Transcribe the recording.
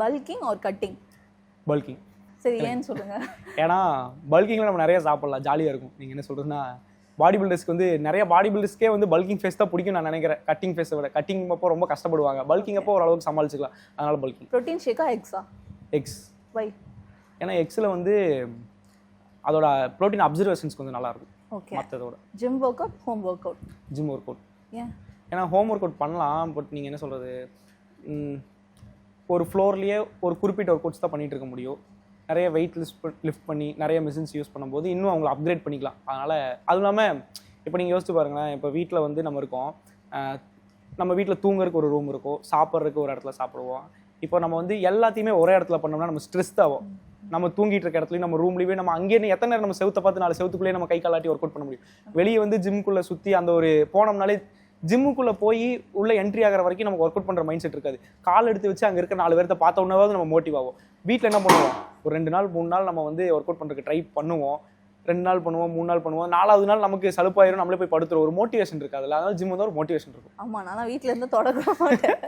Bulking R cutting bulking சரி ஏன்னு சொல்லுங்க? ஏன்னா பல்கிங்கில் நம்ம நிறைய சாப்பிடலாம் ஜாலியாக இருக்கும். நீங்கள் என்ன சொல்கிறதுன்னா பாடி பில்டர்ஸ்க்கு வந்து நிறைய பாடி பில்டர்ஸ்க்கே வந்து பல்கிங் ஃபேஸ் தான் பிடிக்கும் நான் நினைக்கிறேன். கட்டிங் ஃபேஸை விட. கட்டிங் அப்போ ரொம்ப கஷ்டப்படுவாங்க. பல்கிங் அப்போ ஓரளவுக்கு சமாளிச்சுக்கலாம். அதனால பல்கிங் ப்ரோட்டீன் ஷேக்கா எக்ஸா எக்ஸ் வை ஏன்னா எக்ஸில் வந்து அதோட ப்ரோட்டீன் அப்சர்வேஷன்ஸ் கொஞ்சம் நல்லா இருக்கும் okay மற்றதோட gym work out home work out gym work out ஏன் ஏன்னா ஹோம் ஒர்க் அவுட் பண்ணலாம் பட் நீங்கள் என்ன சொல்கிறது ஒரு ஃப்ளோர்லேயே ஒரு குறிப்பிட்ட ஒர்க் அவுட்ஸ் தான் பண்ணிகிட்டு இருக்க முடியும். நிறைய வெயிட் லிஃப்ட் லிஃப்ட் பண்ணி நிறைய மிஷின்ஸ் யூஸ் பண்ணும்போது இன்னும் அவங்கள அப்கிரேட் பண்ணிக்கலாம். அதனால் அதுவும் இல்லாமல் இப்போ நீங்கள் யோசிச்சு பாருங்களேன் இப்போ வீட்டில் வந்து நம்ம இருக்கோம். நம்ம வீட்டில் தூங்குறதுக்கு ஒரு ரூம் இருக்கும். சாப்பிட்றதுக்கு ஒரு இடத்துல சாப்பிடுவோம். இப்போ நம்ம வந்து எல்லாத்தையுமே ஒரே இடத்துல பண்ணோம்னா நம்ம ஸ்ட்ரெஸ் ஆகும் நம்ம தூங்கிட்டு இருக்க இடத்துலயும் நம்ம ரூம்லயே நம்ம அங்கேயே எத்தனை நேரம் நம்ம செவத்தை பார்த்து நாலு செவத்துக்குள்ளேயே நம்ம கை காலாட்டி ஒர்க் அவுட் பண்ண முடியும். வெளியே வந்து ஜிம்குள்ளே சுற்றி அந்த ஒரு போனோம்னாலே ஜிம்முக்குள்ளே போய் உள்ளே என்ட்ரி ஆகிற வரைக்கும் நமக்கு ஒர்க் அவுட் பண்ணுற மைண்ட் செட் இருக்காது. கால் எடுத்து வச்சு அங்கே இருக்க நாலு பேர்த்த பார்த்த உடனே நம்ம மோட்டிவ் ஆகும் வீட்டில் என்ன பண்ணுவோம்? ஒரு ரெண்டு நாள் மூணு நாள் நம்ம வந்து ஒர்க் அவுட் பண்ணுறதுக்கு ட்ரை பண்ணுவோம். ரெண்டு நாள் பண்ணுவோம் மூணு நாள் பண்ணுவோம். நாலாவது நாள் நமக்கு சலுப்பாயிரும் நம்மளே போய் படுத்துரும் ஒரு மோட்டிவேஷன் இருக்காது. அதனால ஜிம் வந்து ஒரு மோட்டிவேஷன் இருக்கும். ஆமாம் நான் வீட்டில் இருந்து தொடங்க மாட்டேன்.